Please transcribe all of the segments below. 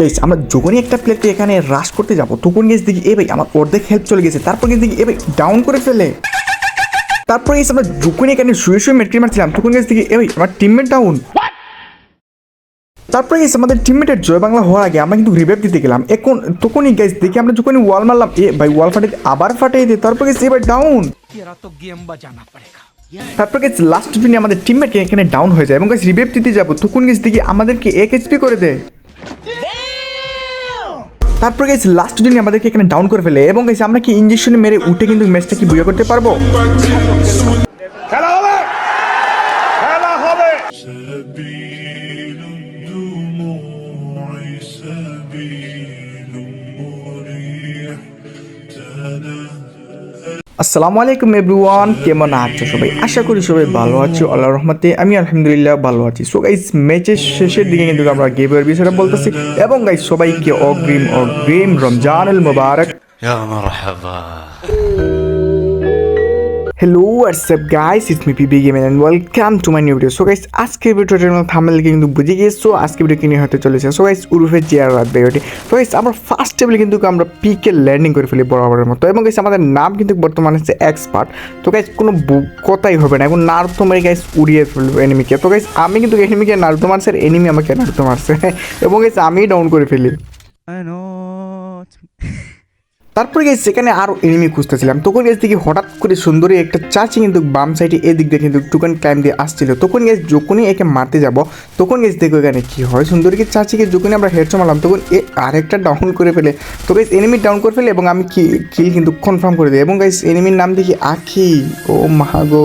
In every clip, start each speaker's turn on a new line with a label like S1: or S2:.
S1: Guys আমরা যখনই একটা প্লেটকে এখানে রাশ করতে যাব তখন গেছি দেখি এ ভাই আমার অর্ধেক হেল্প চলে গেছে। তারপর গেছি দেখি এ ভাই ডাউন করে ফেলে। তারপরে গেছি আমরা যখনই এখানে শুয়ে শুয়ে মেট্রি মারছিলাম তখন গেছি দেখি এ ভাই আমার টিমমেট ডাউন তারপরে গেছে আমাদের টিমমেটের জয় বাংলা হওয়ার আগে আমরা কিন্তু রিভাইভ দিতে গেলাম। এখন তখনই গেছি দেখি আমরা যখনই ওয়াল মারলাম এ ভাই ওয়াল ফাটে আবার ফাটিয়ে দিয়ে তারপর গেছি এবার ডাউন তারপর গেছি লাস্ট দিনে আমাদের টিমমেট এখানে ডাউন হয়ে যায় এবং গেছি রিভাইভ দিতে যাব। তখন গেছি দেখি আমাদেরকে এক এইচপি করে দেয় তারপর গেছে লাস্ট দিনে আমাদেরকে এখানে ডাউন করে ফেলে। এবং গেছে আমরা কি ইঞ্জেকশন মেরে উঠে কিন্তু ম্যাচটা কি বুঝে করতে পারব? আসসালামু আলাইকুম এভরিওয়ান, কেমন আছো সবাই? আশা করি সবাই ভালো আছো আল্লাহ রহমতে আমি আলহামদুলিল্লাহ ভালো আছি। সো গাইস ম্যাচের শেষের দিকে কিন্তু আমরা গেবের বিষয়টা বলতেছি। এবং গাইস সবাইকে অগ্রিম অগ্রিম রমজানুল মুবারক। Hello WhatsApp guys it's me PB game and welcome to my new video so guys আজকের ভিডিওটার থামেল কিন্তু বুঝে গিয়েছো আজকে ভিডিও কিনে হতে চলেছে। সো গাইস উরুফের জিয়ার রাত ভিডিওটি সো গাইস আমরা ফার্স্ট টেবিলে কিন্তু আমরা পিকে ল্যান্ডিং করে ফেলি বরাবরের মতো। এবং গাইস আমাদের নাম কিন্তু বর্তমানে হচ্ছে এক্সপার্ট তো গাইস কোনো কথাই হবে না। এখন নারুতো মেরে গাইস উড়িয়ে ফেলব এনিমিকে তো গাইস আমি কিন্তু এনিমিকে নারুতো মারছে এনিমি আমাকে নারুতো মারছে এবং গাইস আমি ডাউন করে ফেলি। তারপরে গেছে সেখানে আরও এনিমি খুঁজতেছিলাম, তখন গেছে দেখি হঠাৎ করে সুন্দরী একটা চাচি কিন্তু বাম সাইডে এদিক দিয়ে কিন্তু টুকান ক্লাইম দিয়ে আসছিল। তখন গেছে যখনই একে মারতে যাব, তখন গেছে দেখো এখানে কী হয়, সুন্দরীকে চাচিকে যখনই আমরা হেডশো মারলাম, তখন এ আরেকটা ডাউন করে ফেলে। তো গাইস এনিমি ডাউন করে ফেলে এবং আমি কি কিল কিন্তু কনফার্ম করে দিই। এবং গাইস এনিমির নাম দেখি আখি। ও মাহাগো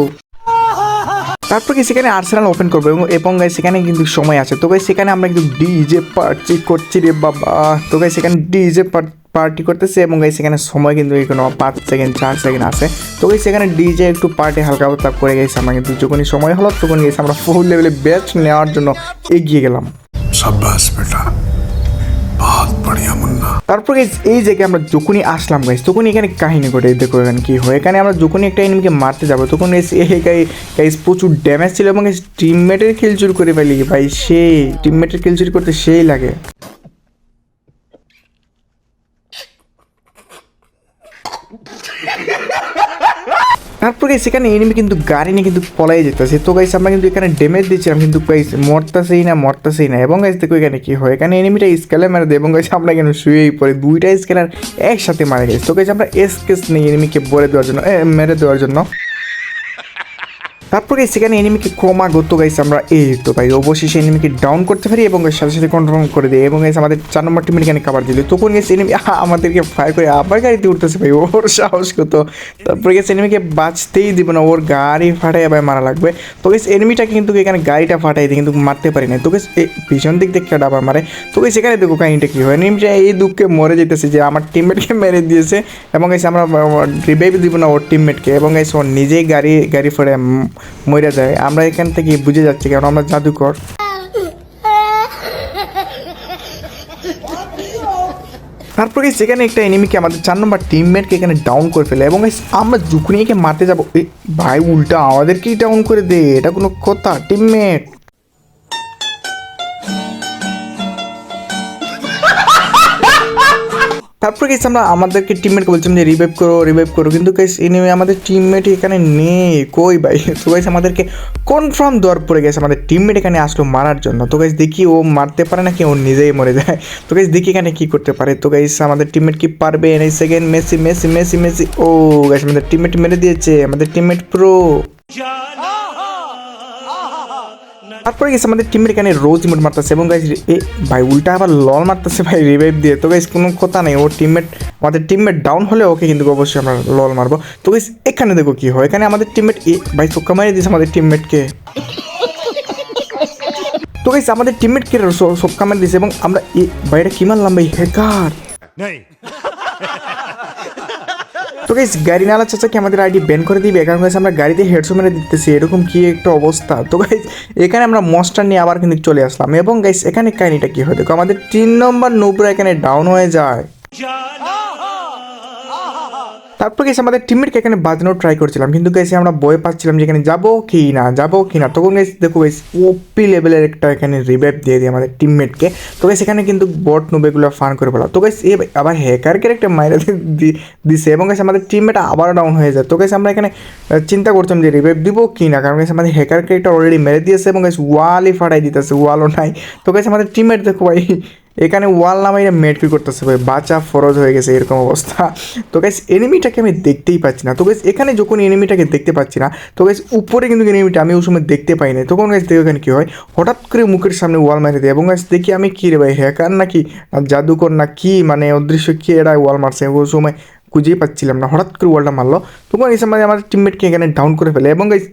S1: তারপর কি সেখানে আর্সেনাল ওপেন করব এবং এবং গাই সেখানে কিন্তু সময় আছে। তো গাই সেখানে আমরা কিন্তু ডিজে পার্টি করছি রে বাবা। তো গাই সেখানে ডিজে পার্টি পার্টি করতেছে এবং গাইস এখানে সময় কিন্তু এখানে পাঁচ সেকেন্ড চার সেকেন্ড আছে। তো গাইস এখানে ডিজে একটু পার্টি হালকা পাতলা করে গেছে। আমরা কিন্তু যখনই সময় হলো তখন গেছি। আমরা ফুল লেভেলে ব্যাচ নেওয়ার জন্য এগিয়ে গেলাম। তারপরে তারপর এই জায়গায় আমরা যখনই আসলাম গাইস তখনই এখানে কাহিনী ঘটে। দেখো এখানে কি হয়। এখানে আমরা যখনই একটা এনিমিকে মারতে যাব তখন গাইজ এই গাই গাইস প্রচুর ড্যামেজ ছিল এবং টিমমেটের কিল চুরি করে ফেলি। ভাই সেই টিমমেটের কিল চুরি করতে সেই লাগে। তারপর গাইস এখানে এনিমি কিন্তু গাড়ি নিয়ে কিন্তু পলাই যেতেছে। তো গাইস আমরা কিন্তু এখানে ড্যামেজ দিচ্ছিলাম কিন্তু গাইস মরতেছেই না মরতেছেই না। এবং গাইস দেখো এখানে কি হয়? এখানে এনিমিটা স্কেলে মেরে দেয় এবং গাইস আমরা কেন শুয়েই পড়ে। দুইটা স্কেলার একসাথে মারা গেছে। তো গাইস আমরা এস কেস নেই এনিমিকে বলে দেওয়ার জন্য মেরে দেওয়ার জন্য। তারপরে সেখানে এনিমিকে ক্রমাগত গাইছে আমরা এই তো ভাই, অবশেষে এনিমিকে ডাউন করতে পারি এবং সাথে সাথে কনফার্ম করে দিই এবং গাইছে আমাদের চার নম্বর টিমের এখানে কাবার দিল। তখন গেছে এনিমি আমাদেরকে ফায়ার করে আবার গাড়িতে উঠতেছে ভাই, ওর সাহস কত। তারপরে গেছে এনিমিকে বাঁচতেই দিব না, ওর গাড়ি ফাটাই আবার মারা লাগবে। তো গেছে এনিমিটাকে কিন্তু এখানে গাড়িটা ফাটাই দিই কিন্তু মারতে পারি না। তো গেছে পিছন দিক থেকে ডাবার মারে? তো গেছে এখানে দেখো কাহিনীটা কি হয়। এনিমিটা এই দুঃখে মরে যেতেছে যে আমার টিমমেটকে মেরে দিয়েছে এবং গেছে আমরা রিভাইভ দিব না ওর টিমমেটকে এবং গেছে ওর নিজেই গাড়ি গাড়ি ফেরে মরে যায়। আমরা এখান থেকে বুঝে যাচ্ছি কারণ আমরা জাদুকর। তারপর তারপরে এখানে একটা এনিমিকে আমাদের চার নম্বর টিমমেটকে এখানে ডাউন করে ফেলে এবং আমরা জুকুনিকে মারতে যাব। ভাই, উল্টা আমাদেরকেই ডাউন করে দে, এটা কোনো কথা টিমমেট তারপরে গেছে আমরা আমাদেরকে টিমমেটকে বলছিলাম যে রিভাইভ করো রিভাইভ করো। কিন্তু গাইস এনিমি আমাদের টিমমেট এখানে নেই। কই ভাই? তো গাইস আমাদেরকে কনফার্ম দেওয়ার পরে গেছে আমাদের টিমমেট এখানে আসলো মারার জন্য। তো গাইস দেখি ও মারতে পারে নাকি ও নিজেই মরে যায়। তো গাইস দেখি এখানে কী করতে পারে। তো গাইস আমাদের টিমমেট কি পারবে? এই second Messi Messi Messi Messi ও গাইস আমাদের টিমমেট মেরে দিয়েছে। আমাদের টিমমেট প্রো তারপরে গেছে আমাদের টিমের এখানে রোজ ইমোট মারতেছে এবং গাইজ এ, ভাই উল্টা আবার লল মারতেছে ভাই রিভাইভ দিয়ে। তো গাইজ কোনো কথা নেই ওর টিমমেট আমাদের টিমমেট ডাউন হলে ওকে কিন্তু অবশ্যই আমরা লল মারবো। তো গাইজ এখানে দেখো কি হয়, এখানে আমাদের টিমমেট এ, ভাই চোখা মারিয়ে দিয়েছে আমাদের টিমমেটকে তো গাইজ আমাদের টিমমেটকে সব কামার দিয়েছে এবং আমরা এ ভাইটা কি মারলাম ভাই? হ্যাকার গাইস গাড়ি নালা চাচাকে আমাদের আইডি ব্যান করে দিবে? কারণ গাইস আমরা গাড়িতে হেডশো মেরে দিতেছি, এরকম কি একটা অবস্থা? তো গাইস এখানে আমরা মস্টার নিয়ে আবার কিন্তু চলে আসলাম। এবং গাইস এখানে কাহিনিটা কি হয়? দেখো, আমাদের তিন নম্বর নৌপুরা এখানে ডাউন হয়ে যায়। তারপর গেছে আমাদের টিমমেটকে এখানে বাজানোর ট্রাই করছিলাম। কিন্তু গেছে আমরা বয়ে পাচ্ছিলাম যে এখানে যাব কি না, যাব কি না। তখন গেছে দেখো গেছে ওপি লেভেলের একটা এখানে রিভাইভ দিয়ে দিই আমাদের টিমমেটকে তো গেছে এখানে কিন্তু বট নোবেগুলো ফান করে ফেলা। তো গেছে আবার হ্যাকারকে একটা মাইরা দিছে। এবং গেছে আমাদের টিমমেট আবারও ডাউন হয়ে যায়। তো গেছে আমরা এখানে চিন্তা করতাম যে রিভাইভ দিব কি না। কারণ গেছে আমাদের হ্যাকার একটা অলরেডি মেরে দিয়েছে। এবং গেছে ওয়ালই ফাটাই দিতেছে ওয়ালও নাই। তো গেছে আমাদের টিমমেট দেখো ভাই এখানে ওয়াল নামাই মেট্রি করতেছে ভাই, বাঁচা ফরজ হয়ে গেছে এরকম অবস্থা। তো গাইস এনিমিটাকে আমি দেখতেই পাচ্ছি না। তো গাইস এখানে যখন এনিমিটাকে দেখতে পাচ্ছি না, তো গাইস উপরে কিন্তু এনিমিটা আমি ওই সময় দেখতে পাই না তখন গাইস দেখো এখানে কী হয়? হঠাৎ করে মুখের সামনে ওয়াল মারি দেয়। এবং গাইস দেখি আমি কী রে ভাই হ্যাকার নাকি? জাদুকর না কি? মানে অদৃশ্য কি এরা ওয়াল মারছে? ওই সময় খুঁজেই পাচ্ছিলাম না। হঠাৎ করে ওয়ালটা মারলো। তখন এই সময় আমাদের টিমমেটকে এখানে ডাউন করে ফেলে। এবং গাইস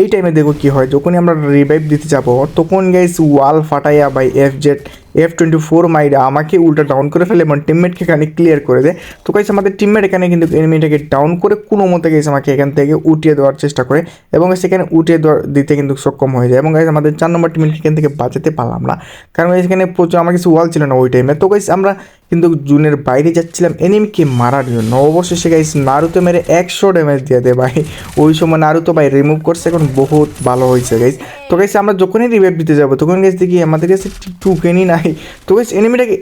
S1: এই টাইমে দেখো কী হয়? যখনই আমরা রিভাইভ দিতে যাব, তখন guys wall ফাটাইয়া by F Z F twenty four মাইরা আমাকে উল্টা ডাউন করে ফেলে এবং টিমমেটকে এখানে ক্লিয়ার করে দেয়। তো গাইস আমাদের টিমমেট এখানে কিন্তু এনিমিটাকে ডাউন করে কোনো মতে গেছে আমাকে এখান থেকে উঠিয়ে দেওয়ার চেষ্টা করে এবং সেখানে উঠিয়ে দেওয়ার দিতে কিন্তু সক্ষম হয়ে যায় এবং গাইস আমাদের চার নম্বর টিমমেট এখান থেকে বাঁচাতে পারলাম না। কারণ এখানে প্রচুর আমার কিছু ওয়াল ছিল না ওই টাইমে তো গাইস আমরা কিন্তু জুনের বাইরে যাচ্ছিলাম এনিমিকে মারার জন্য। অবশেষে গাইস নারুতো মেরে একশো ড্যামেজ দিয়ে দেয় ভাই। ওই সময় নারুতো ভাই রিমুভ করছে, এখন বহুত ভালো হয়েছে গাইস তো গাইস আমরা যখনই রিভাইভ দিতে যাব, তখন গাইস দেখি আমাদের কাছে টুকেনই নাই তো গাইস এনিমিটাকে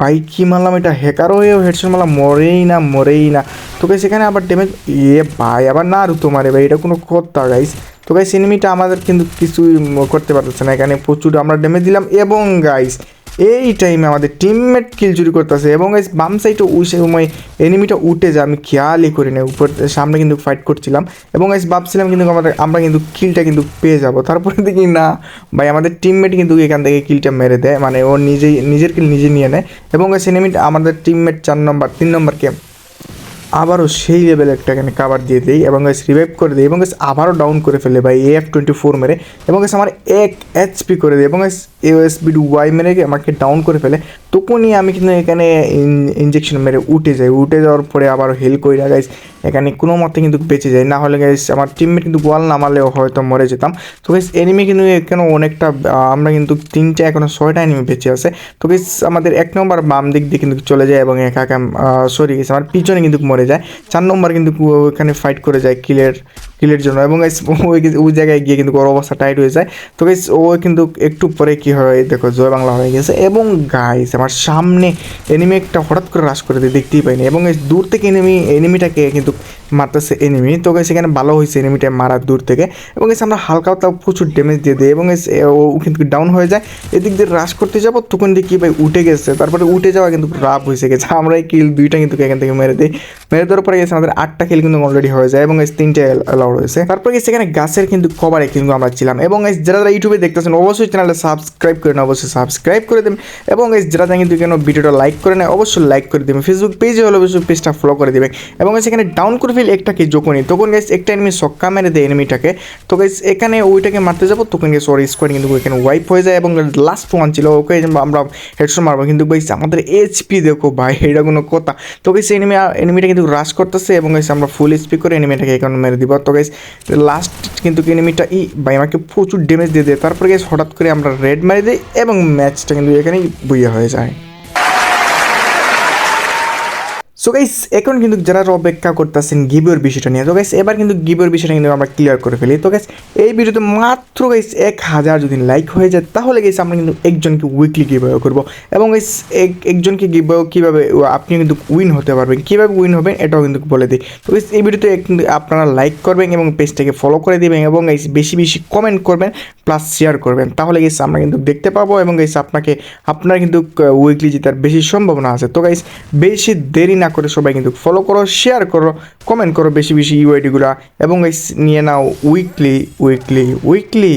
S1: ভাই কী মারলাম এটা? হ্যাকার হয়ে হেডশট মারলাম, মরেই না মরেই না। তো গাইস এখানে আবার ড্যামেজ এ ভাই, আবার না রুতো মারে ভাই, এটা কোনো কথা গাইস তো গাইস এনিমিটা আমাদের কিন্তু কিছুই করতে পারতেছে না, এখানে প্রচুর আমরা ড্যামেজ দিলাম এবং গাইস এই টাইমে আমাদের টিমমেট কিল চুরি করতেছে এবং এই বাম সাইডে ওই সময় এনিমিটা উঠে যায়, আমি খেয়ালই করি না উপর সামনে কিন্তু ফাইট করছিলাম। এবং এই ভাবছিলাম কিন্তু আমাদের, আমরা কিন্তু কিলটা কিন্তু পেয়ে যাব। তারপরে দেখি না, ভাই, আমাদের টিমমেট কিন্তু এখান থেকে কিলটা মেরে দেয় মানে ও নিজেই, নিজের কিল নিজে নিয়ে নেয়। এবং এই এনিমিটা আমাদের টিমমেট চার নম্বর তিন নম্বর নম্বরকে আবারও সেই লেভেলে একটা এখানে কাভার দিয়ে দিই এবং গাছ রিভাইভ করে দিই এবং গাছ আবারও ডাউন করে ফেলে ভাই এফ টোয়েন্টি ফোর মেরে এবং গাছ আমার এক এইচপি করে দেয় এবং গাছ এস বিডি ওয়াই মেরে আমাকে ডাউন করে ফেলে। তখনই আমি কিন্তু এখানে ইঞ্জেকশন মেরে উঠে যাই। উঠে যাওয়ার পরে আবার হেল করি না গাইস এখানে কোনো মতে কিন্তু বেঁচে যায় না হলে গাইস আমার টিমমেট কিন্তু গোয়াল নামালেও হয়তো মরে যেতাম। তো গাইস এনিমি কিন্তু এখানে অনেকটা, আমরা কিন্তু তিনটে, এখনও ছয়টা এনিমি বেঁচে আছে। তো গাইস আমাদের এক নম্বর বাম দিক দিয়ে কিন্তু চলে যায় এবং একা একা সরি গেছে। আমার পিছনে কিন্তু মরে যায়। চার নম্বর কিন্তু ওখানে ফাইট করে যায় কিলের কিলের জন্য। এবং ওই জায়গায় গিয়ে কিন্তু ওর অবস্থা টাইট হয়ে যায়। তো গাইস ও কিন্তু একটু পরে কি হয় দেখো, জয় বাংলা হয়ে গেছে। এবং গাইস আমার সামনে এনিমি একটা হঠাৎ করে রাশ করে দিয়ে, দেখতেই পাইনি। এবং দূর থেকে এনিমি এনিমিটাকে কিন্তু মারতেছে এনিমি তো গাইস এখানে ভালো হয়েছে এনিমিটা মারার দূর থেকে। এবং গাইস আমরা হালকা হালকা প্রচুর ড্যামেজ দিয়ে দিই। এবং ও কিন্তু ডাউন হয়ে যায়। এদিক দিয়ে রাশ করতে যাব, তখন দেখি ভাই উঠে গেছে। তারপরে উঠে যাওয়া কিন্তু রাফ হয়েছে গেছে আমরা এই কিল দুইটা কিন্তু এখান থেকে মেরে দিই। মেরে দেওয়ার পরে গেছে আমাদের আটটা কিল কিন্তু অলরেডি হয়ে যায়। এবং তিনটে অ্যালাউড হয়েছে তারপরে গেছে এখানে গাছের কিন্তু কভারে কিন্তু আমরা ছিলাম। এবং guys, যারা যারা ইউটিউবে দেখতেছেন অবশ্যই চ্যানেলটা সাবস্ক্রাইব করে নেন অবশ্যই সাবস্ক্রাইব করে দেবেন। এবং guys, যারা যারা কিন্তু কেন ভিডিওটা লাইক করে নেয় অবশ্যই লাইক করে দেবেন। ফেসবুক পেজে হলে অবশ্যই পেজটা ফলো করে দেবেন। এবং এখানে ডাউন করে ফেল একটাকে যখনই তখন গাইস একটা এনিমি সক্কা মেরে দেয় এনিমিটাকে তো গাইস এখানে ওইটাকে মারতে যাব। তখন গেছে ওর স্কোয়াড কিন্তু ওইখানে ওয়াইপ হয়ে যায়। এবং লাস্ট ওয়ান ছিল ওকে আমরা হেডশট মারবো। কিন্তু গাইস আমাদের এইচপি দেখো ভাই এটা কোনো কথা। তো গাইস এনিমি এনিমিটা কিন্তু রাশ করতেছে। এবং গাইস আমরা ফুল স্পি করে এনিমিটাকে এখানে মেরে দিব। তো গাইস লাস্ট কিন্তু এনিমিটা ই, ভাই, আমাকে প্রচুর ড্যামেজ দিয়ে দেয়। তারপরে গাইস হঠাৎ করে আমরা রেড মারি দিই এবং ম্যাচটা কিন্তু এখানেই বইয়া হয়ে যায়। সো গাইস এখন কিন্তু যারা অপেক্ষা করতেছেন গিবের বিষয়টা নিয়ে, তো গাইস এবার কিন্তু গিবের বিষয়টা কিন্তু আমরা ক্লিয়ার করে ফেলি। তো গাইস এই ভিডিওতে মাত্র গাইস এক হাজার যদি লাইক হয়ে যায়, তাহলে গাইস আমরা কিন্তু একজনকে উইকলি গিভ করব। এবং গাইস এক, একজনকে গিভ কীভাবে, আপনি কিন্তু উইন হতে পারবেন। কীভাবে উইন হবেন, এটাও কিন্তু বলে দিই। তো গাইস এই ভিডিওতে আপনারা লাইক করবেন এবং পেজটাকে ফলো করে দিবেন এবং গাইস বেশি বেশি কমেন্ট করবেন প্লাস শেয়ার করবেন। তাহলে গাইস আমরা কিন্তু দেখতে পাবো এবং গাইস আপনাকে, আপনার কিন্তু উইকলি জেতার বেশি সম্ভাবনা আছে। তো গাইস বেশি দেরি না করে সবাই কিন্তু ফলো করো শেয়ার করো কমেন্ট করো বেশি বেশি ইউআইডিগুলো এবং এই নিয়ে নাও উইকলি উইকলি উইকলি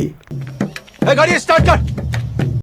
S2: গাড়ি স্টার্ট কর।